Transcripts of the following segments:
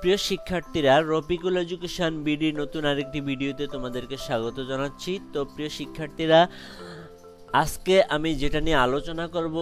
প্রিয় শিক্ষার্থীরা, Rafiqul education BD নতুন আরেকটি ভিডিওতে তোমাদেরকে স্বাগত জানাচ্ছি। তো প্রিয় শিক্ষার্থীরা, আজকে আমি যেটা নিয়ে আলোচনা করব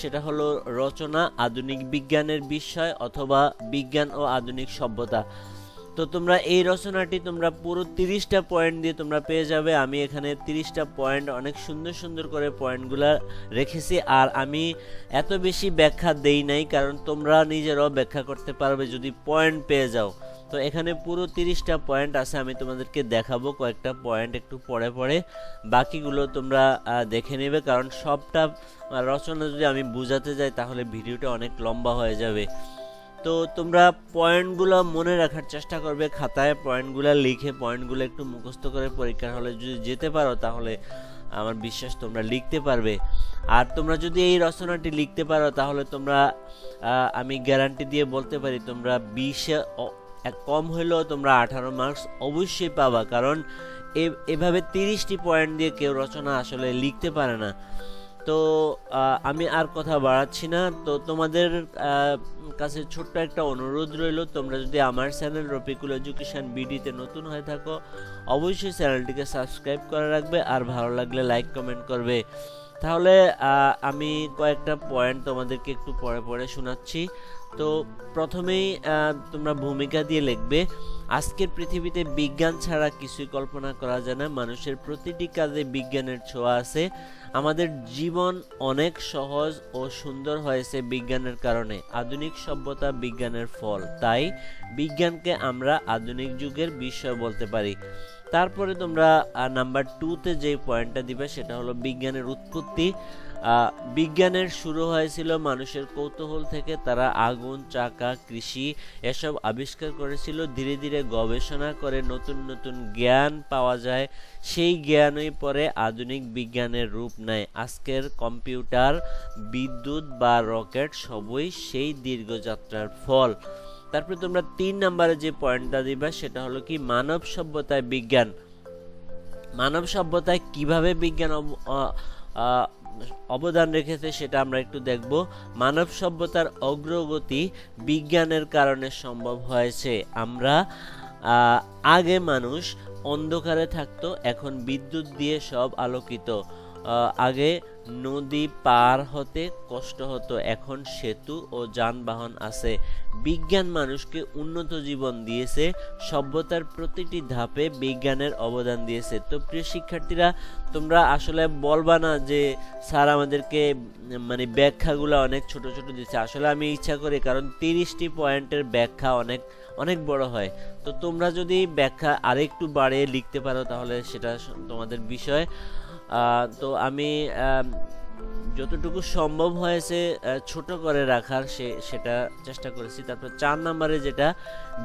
সেটা হলো রচনা, আধুনিক বিজ্ঞানের বিষয় অথবা বিজ্ঞান ও আধুনিক সভ্যতা। তো তোমরা এই রচনাটি তোমরা পুরো তিরিশটা পয়েন্ট দিয়ে তোমরা পেয়ে যাবে। আমি এখানে তিরিশটা পয়েন্ট অনেক সুন্দর সুন্দর করে পয়েন্টগুলো রেখেছি। আর আমি এত বেশি ব্যাখ্যা দেই নাই, কারণ তোমরা নিজেরাও ব্যাখ্যা করতে পারবে যদি পয়েন্ট পেয়ে যাও। তো এখানে পুরো তিরিশটা পয়েন্ট আছে, আমি তোমাদেরকে দেখাবো কয়েকটা পয়েন্ট একটু পরে পরে। বাকিগুলো তোমরা দেখে নেবে, কারণ সবটা রচনা যদি আমি বোঝাতে যাই, তাহলে ভিডিওটা অনেক লম্বা হয়ে যাবে। তো তোমরা পয়েন্টগুলো মনে রাখার চেষ্টা করবে খাতায়, পয়েন্টগুলো লিখে, পয়েন্টগুলো একটু মুখস্থ করে পরীক্ষার হলে যদি যেতে পারো তাহলে আমার বিশ্বাস তোমরা লিখতে পারবে। আর তোমরা যদি এই রচনাটি লিখতে পারো তাহলে তোমরা আমি গ্যারান্টি দিয়ে বলতে পারি তোমরা বিশে কম হলেও তোমরা আঠারো মার্কস অবশ্যই পাবা। কারণ এভাবে তিরিশটি পয়েন্ট দিয়ে কেউ রচনা আসলে লিখতে পারে না। তো আমি আর কথা বাড়াচ্ছি না। তো তোমাদের কাছে ছোট্ট একটা অনুরোধ রইল, তোমরা যদি আমার চ্যানেল রফিকুল এডুকেশান বিডিতে নতুন হয়ে থাকো, অবশ্যই চ্যানেলটিকে সাবস্ক্রাইব করে রাখবে আর ভালো লাগলে লাইক, কমেন্ট করবে। তাহলে আমি কয়েকটা পয়েন্ট তোমাদেরকে একটু পরে পরে শোনাচ্ছি। তো প্রথমেই তোমরা ভূমিকা দিয়ে লিখবে, আজকের পৃথিবীতে বিজ্ঞান ছাড়া কিছুই কল্পনা করা যায় না। মানুষের প্রতিটি কাজে বিজ্ঞানের ছোঁয়া আছে। আমাদের জীবন অনেক সহজ ও সুন্দর হয়েছে বিজ্ঞানের কারণে। আধুনিক সভ্যতা বিজ্ঞানের ফল। তাই বিজ্ঞানকে আমরা আধুনিক যুগের বিষয় বলতে পারি। তারপরে তোমরা নাম্বার টুতে যে পয়েন্টটা দিবে, সেটা হলো বিজ্ঞানের উৎপত্তি। বিজ্ঞানের শুরু হয়েছিল মানুষের কৌতূহল থেকে। তারা আগুন, চাকা, কৃষি এসব আবিষ্কার করেছিল। ধীরে ধীরে গবেষণা করে নতুন নতুন জ্ঞান পাওয়া যায়। সেই জ্ঞানই পরে আধুনিক বিজ্ঞানের রূপ নেয়। আজকের কম্পিউটার, বিদ্যুৎ বা রকেট সবই সেই দীর্ঘযাত্রার ফল। তারপরে তোমরা তিন নম্বরে যে পয়েন্টটা দিবা, সেটা হলো কি? মানব সভ্যতায় বিজ্ঞান। মানব সভ্যতায় কীভাবে বিজ্ঞান অবদান রেখেছে, সেটা আমরা একটু দেখব। মানব সভ্যতার অগ্রগতি বিজ্ঞানের কারণে সম্ভব হয়েছে। আমরা আগে মানুষ অন্ধকারে থাকতো, এখন বিদ্যুৎ দিয়ে সব আলোকিত। আগে নদী পার হতে কষ্ট হতো। এখন সেতু ও যানবাহন আছে। বিজ্ঞান মানুষকে উন্নত জীবন দিয়েছে। সভ্যতার প্রতিটি ধাপে বিজ্ঞানের অবদান দিয়েছে। তো প্রিয় শিক্ষার্থীরা, তোমরা আসলে বলবা না যে, স্যার, আমাদেরকে মানে ব্যাখ্যাগুলো অনেক ছোট ছোট দিচ্ছে। আসলে আমি ইচ্ছা করি, কারণ তিরিশটি পয়েন্টের ব্যাখ্যা অনেক অনেক বড় হয়। তো তোমরা যদি ব্যাখ্যা আরেকটু বাড়িয়ে লিখতে পারো, তাহলে সেটা তোমাদের বিষয়। তো আমি যতটুকু সম্ভব হয়েছে ছোট করে রাখার সে, সেটা চেষ্টা করেছি। তারপর চার নম্বরে যেটা,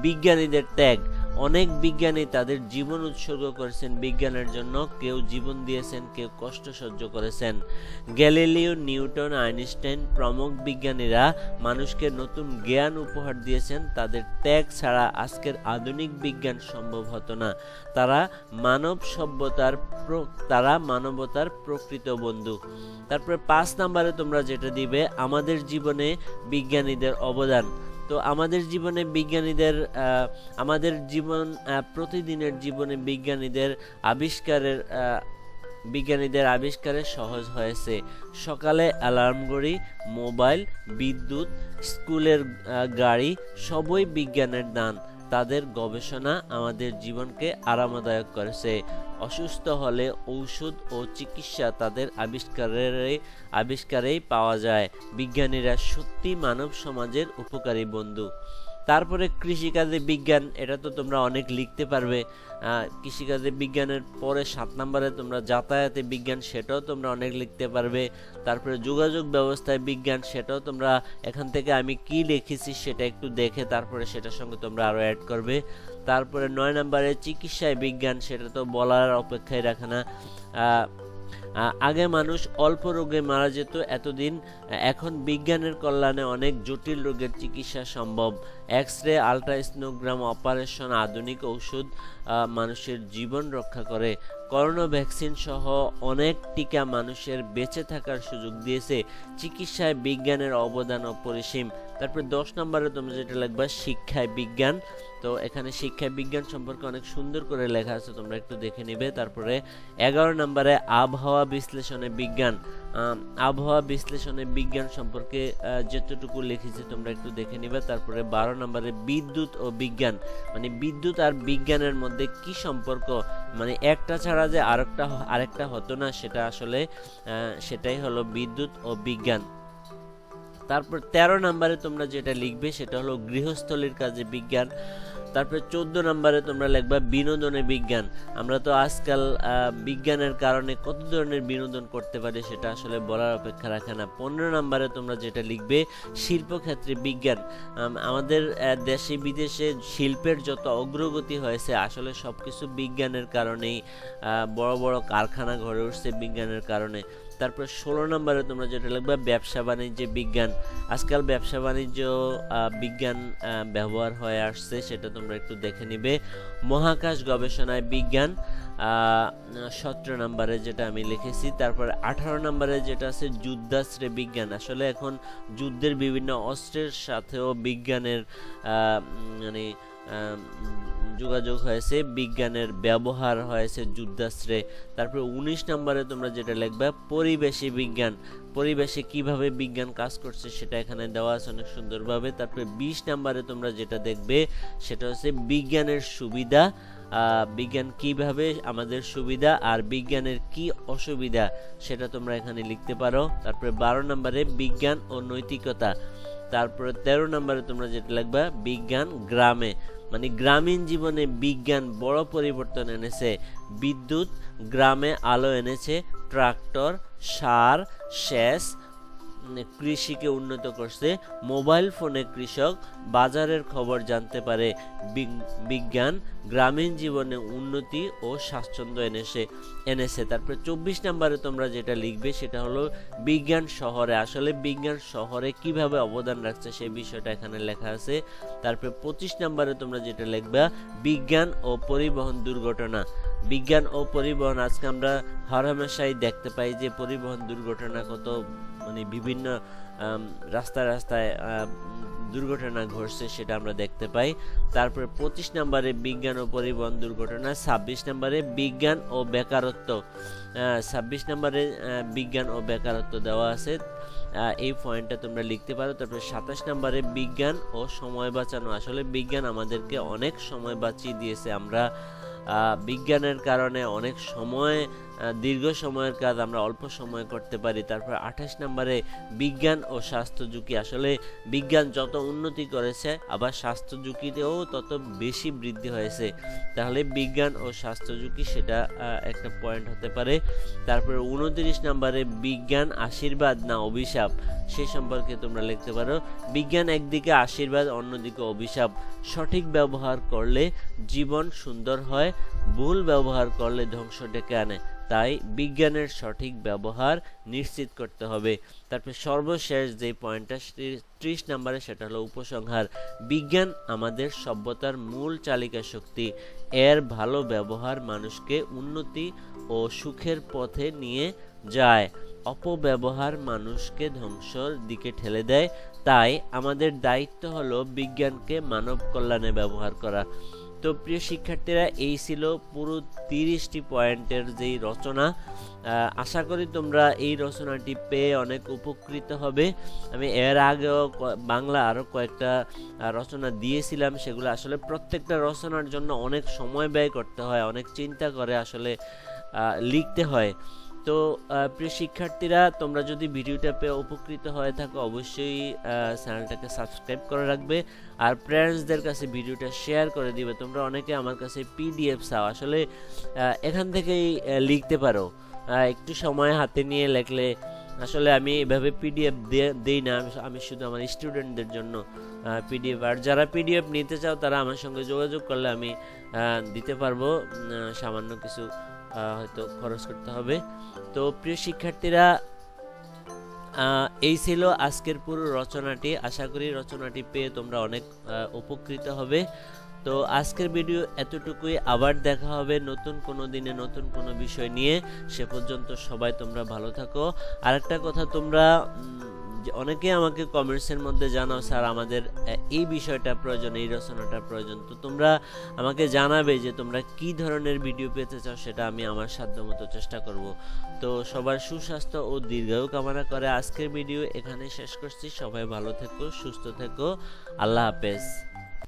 বিজ্ঞানীদের ত্যাগ। অনেক বিজ্ঞানী তাদের জীবন উৎসর্গ করেছেন বিজ্ঞানের জন্য। কেউ জীবন দিয়েছেন, কেউ কষ্ট সহ্য করেছেন। গ্যালিলিও, নিউটন, আইনস্টাইন প্রমুখ বিজ্ঞানীরা মানুষকে নতুন জ্ঞান উপহার দিয়েছেন। তাদের ত্যাগ ছাড়া আজকের আধুনিক বিজ্ঞান সম্ভব হতো না। তারা মানব সভ্যতার তারা মানবতার প্রকৃত বন্ধু। তারপরে পাঁচ নাম্বারে তোমরা যেটা দিবে, আমাদের জীবনে বিজ্ঞানীদের অবদান। তো আমাদের জীবনে বিজ্ঞানীদের আমাদের জীবন প্রতিদিনের জীবনে বিজ্ঞানীদের আবিষ্কারের বিজ্ঞানীদের আবিষ্কারে সহজ হয়েছে। সকালে অ্যালার্ম ঘড়ি মোবাইল, বিদ্যুৎ, স্কুলের গাড়ি সবই বিজ্ঞানের দান। তাদের গবেষণা আমাদের জীবনকে আরামদায়ক করেছে। অসুস্থ হলে ঔষধ ও চিকিৎসা তাদের আবিষ্কারের আবিষ্কারেই পাওয়া যায়। বিজ্ঞানীরা সত্যি মানব সমাজের উপকারী বন্ধু। তারপরে কৃষিকাজে বিজ্ঞান, এটা তো তোমরা অনেক লিখতে পারবে। কৃষিকাজে বিজ্ঞানের পরে সাত নম্বরে তোমরা যাতায়াতে বিজ্ঞান, সেটাও তোমরা অনেক লিখতে পারবে। তারপরে যোগাযোগ ব্যবস্থায় বিজ্ঞান, সেটাও তোমরা এখান থেকে আমি কি লিখেছি সেটা একটু দেখে তারপরে সেটার সঙ্গে তোমরা আরও অ্যাড করবে। তারপরে নয় নম্বরে চিকিৎসায় বিজ্ঞান, সেটা তো বলার অপেক্ষায় রাখে না। আগে মানুষ অল্প রোগে মারা যেত, এতদিন এখন বিজ্ঞানের কল্যাণে অনেক জটিল রোগের চিকিৎসা সম্ভব। এক্স রে আলট্রাসনোগ্রাম অপারেশন আধুনিক ঔষধ মানুষের জীবন রক্ষা করে। করোনা ভ্যাকসিন সহ অনেক টিকা মানুষের বেঁচে থাকার সুযোগ দিয়েছে। চিকিৎসায় বিজ্ঞানের অবদান অপরিসীম। তারপরে দশ নম্বরে তোমরা যেটা লিখবা, শিক্ষায় বিজ্ঞান। তো এখানে শিক্ষা বিজ্ঞান সম্পর্কে অনেক সুন্দর করে লেখা আছে, তোমরা একটু দেখে নিবে। তারপরে এগারো নম্বরে আবহাওয়া বিশ্লেষণে বিজ্ঞান। আবহাওয়া বিশ্লেষণে বিজ্ঞান সম্পর্কে যতটুকু লিখেছি তোমরা একটু দেখে নিবে। তারপরে বারো নম্বরে বিদ্যুৎ ও বিজ্ঞান। মানে বিদ্যুৎ আর বিজ্ঞানের মধ্যে কি সম্পর্ক? মানে একটা ছাড়া যে আরেকটা আরেকটা হতো না, সেটা আসলে সেটাই হলো বিদ্যুৎ ও বিজ্ঞান। তারপর তেরো নম্বরে তোমরা যেটা লিখবে সেটা হলো গৃহস্থলীর কাজে বিজ্ঞান। তারপরে চোদ্দ নম্বরে তোমরা লিখবা বিনোদনে বিজ্ঞান। আমরা তো আজকাল বিজ্ঞানের কারণে কত ধরনের বিনোদন করতে পারি সেটা আসলে বলার অপেক্ষা রাখে না। পনেরো নম্বরে তোমরা যেটা লিখবে, শিল্পক্ষেত্রে বিজ্ঞান। আমাদের দেশে বিদেশে শিল্পের যত অগ্রগতি হয়েছে, আসলে সব কিছু বিজ্ঞানের কারণেই বড় বড় কারখানা গড়ে উঠছে বিজ্ঞানের কারণে। তারপর ষোলো নম্বরে তোমরা যেটা লিখবে, ব্যবসা বাণিজ্য বিজ্ঞান। আজকাল ব্যবসা বাণিজ্য বিজ্ঞান ব্যবহার হয়ে আসছে, সেটা তোমরা একটু দেখে নিবে। মহাকাশ গবেষণায় বিজ্ঞান সতেরো নম্বরে যেটা আমি লিখেছি, তারপর আঠারো নম্বরে যেটা আছে, যুদ্ধাস্ত্রে বিজ্ঞান। আসলে এখন যুদ্ধের বিভিন্ন অস্ত্রের সাথেও বিজ্ঞানের মানে যোগাযোগ হয়েছে, বিজ্ঞানের ব্যবহার হয়েছে যুদ্ধাস্ত্রে। তারপরে উনিশ নম্বরে তোমরা যেটা লিখবে, পরিবেশে বিজ্ঞান। পরিবেশে কীভাবে বিজ্ঞান কাজ করছে সেটা এখানে দেওয়া আছে অনেক সুন্দরভাবে। তারপরে বিশ নম্বরে তোমরা যেটা দেখবে, সেটা হচ্ছে বিজ্ঞানের সুবিধা। বিজ্ঞান কীভাবে আমাদের সুবিধা আর বিজ্ঞানের কি অসুবিধা সেটা তোমরা এখানে লিখতে পারো। তারপরে বারো নম্বরে বিজ্ঞান ও নৈতিকতা। তারপরে তেরো নম্বরে তোমরা যেটা লিখবা, বিজ্ঞান গ্রামে। মানে গ্রামীণ জীবনে বিজ্ঞান বড় পরিবর্তন এনেছে। বিদ্যুৎ গ্রামে আলো এনেছে ট্রাক্টর সার উম, কৃষিকে উন্নত করছে। মোবাইল ফোনে কৃষক বাজারের খবর জানতে পারে। বিজ্ঞান গ্রামীণ জীবনে উন্নতি ও স্বাচ্ছন্দ্য এনেছে এনেছে। তারপরে চব্বিশ নম্বরে তোমরা যেটা লিখবে সেটা হলো বিজ্ঞান শহরে। আসলে বিজ্ঞান শহরে কীভাবে অবদান রাখছে সেই বিষয়টা এখানে লেখা আছে। তারপরে পঁচিশ নম্বরে তোমরা যেটা লিখবে, বিজ্ঞান ও পরিবহন দুর্ঘটনা। বিজ্ঞান ও পরিবহন, আজকে আমরা হরহামেশাই দেখতে পাই যে পরিবহন দুর্ঘটনা কত মানে বিভিন্ন রাস্তায় রাস্তায় দুর্ঘটনা ঘটছে সেটা আমরা দেখতে পাই। তারপরে পঁচিশ নম্বরে বিজ্ঞান ও পরিবহন দুর্ঘটনা, ছাব্বিশ নম্বরে বিজ্ঞান ও বেকারত্ব ছাব্বিশ নম্বরে বিজ্ঞান ও বেকারত্ব দেওয়া আছে। এই পয়েন্টটা তোমরা লিখতে পারো। তারপরে সাতাশ নম্বরে বিজ্ঞান ও সময় বাঁচানো, আসলে বিজ্ঞান আমাদেরকে অনেক সময় বাঁচিয়ে দিয়েছে। আমরা বিজ্ঞানের কারণে অনেক সময় দীর্ঘ সময়ের কাজ আমরা অল্প সময়ে করতে পারি। তারপর আঠাশ নম্বরে বিজ্ঞান ও স্বাস্থ্য ঝুঁকি। আসলে বিজ্ঞান যত উন্নতি করেছে, আবার স্বাস্থ্য ঝুঁকিতেও তত বেশি বৃদ্ধি হয়েছে। তাহলে বিজ্ঞান ও স্বাস্থ্য ঝুঁকি সেটা একটা পয়েন্ট হতে পারে। তারপরে উনত্রিশ নম্বরে বিজ্ঞান, আশীর্বাদ না অভিশাপ? সে সম্পর্কে তোমরা লিখতে পারো। বিজ্ঞান একদিকে, আশীর্বাদ অন্যদিকে অভিশাপ। সঠিক ব্যবহার করলে জীবন সুন্দর হয়। ভুল ব্যবহার করলে ধ্বংস ডেকে আনে। তাই বিজ্ঞানের সঠিক ব্যবহার নিশ্চিত করতে হবে। তারপর সর্বশেষ যে পয়েন্টটা ত্রিশ নম্বরে, সেটা হলো উপসংহার। বিজ্ঞান আমাদের সভ্যতার মূল চালিকা শক্তি। এর ভালো ব্যবহার মানুষকে উন্নতি ও সুখের পথে নিয়ে যায়। অপব্যবহার মানুষকে ধ্বংসর দিকে ঠেলে দেয়। তাই আমাদের দায়িত্ব হলো বিজ্ঞানকে মানব কল্যাণে ব্যবহার করা। তো প্রিয় শিক্ষার্থীরা, এই ছিল পুরো তিরিশটি পয়েন্টের যেই রচনা। আশা করি তোমরা এই রচনাটি পেয়ে অনেক উপকৃত হবে। আমি এর আগেও বাংলা আরও কয়েকটা রচনা দিয়েছিলাম, সেগুলো আসলে প্রত্যেকটা রচনার জন্য অনেক সময় ব্যয় করতে হয়, অনেক চিন্তা করে আসলে লিখতে হয়। তো প্রিয় শিক্ষার্থীরা, তোমরা যদি ভিডিওটা পেয়ে উপকৃত হয়ে থাকো, অবশ্যই চ্যানেলটাকে সাবস্ক্রাইব করে রাখবে। আর ফ্রেন্ডসদের কাছে ভিডিওটা শেয়ার করে দিবে। তোমরা অনেকে আমার কাছে পিডিএফ চাও। আসলে এখান থেকেই লিখতে পারো। একটু সময় হাতে নিয়ে লেখলে, আসলে আমি এভাবে পিডিএফ দেই না। আমি- শুধু আমার স্টুডেন্টদের জন্য পিডিএফ আর যারা পিডিএফ নিতে চাও, তারা আমার সঙ্গে যোগাযোগ করলে আমি দিতে পারব। সামান্য কিছু হয়তো খরচ করতে হবে। তো প্রিয় শিক্ষার্থীরা এই ছিল আজকের পুরো রচনাটি। আশা করি রচনাটি পেয়ে তোমরা অনেক উপকৃত হবে। তো আজকের ভিডিও এতটুকুই। আবার দেখা হবে নতুন কোনো দিনে নতুন কোনো বিষয় নিয়ে। সে পর্যন্ত সবাই তোমরা ভালো থাকো। আরেকটা কথা, তোমরা অনেকে আমাকে কমেন্টসের মধ্যে জানাও, স্যার, আমাদের এই বিষয়টা প্রয়োজন, এই রচনাটা প্রয়োজন। তো তোমরা আমাকে জানাবে যে তোমরা কি ধরনের ভিডিও পেতে চাও, সেটা আমি আমার সাধ্য মতো চেষ্টা করব। তো সবার সুস্বাস্থ্য ও দীর্ঘায়ু কামনা করে আজকের ভিডিও এখানে শেষ করছি। সবাই ভালো থেকো, সুস্থ থেকো। আল্লাহ হাফেজ।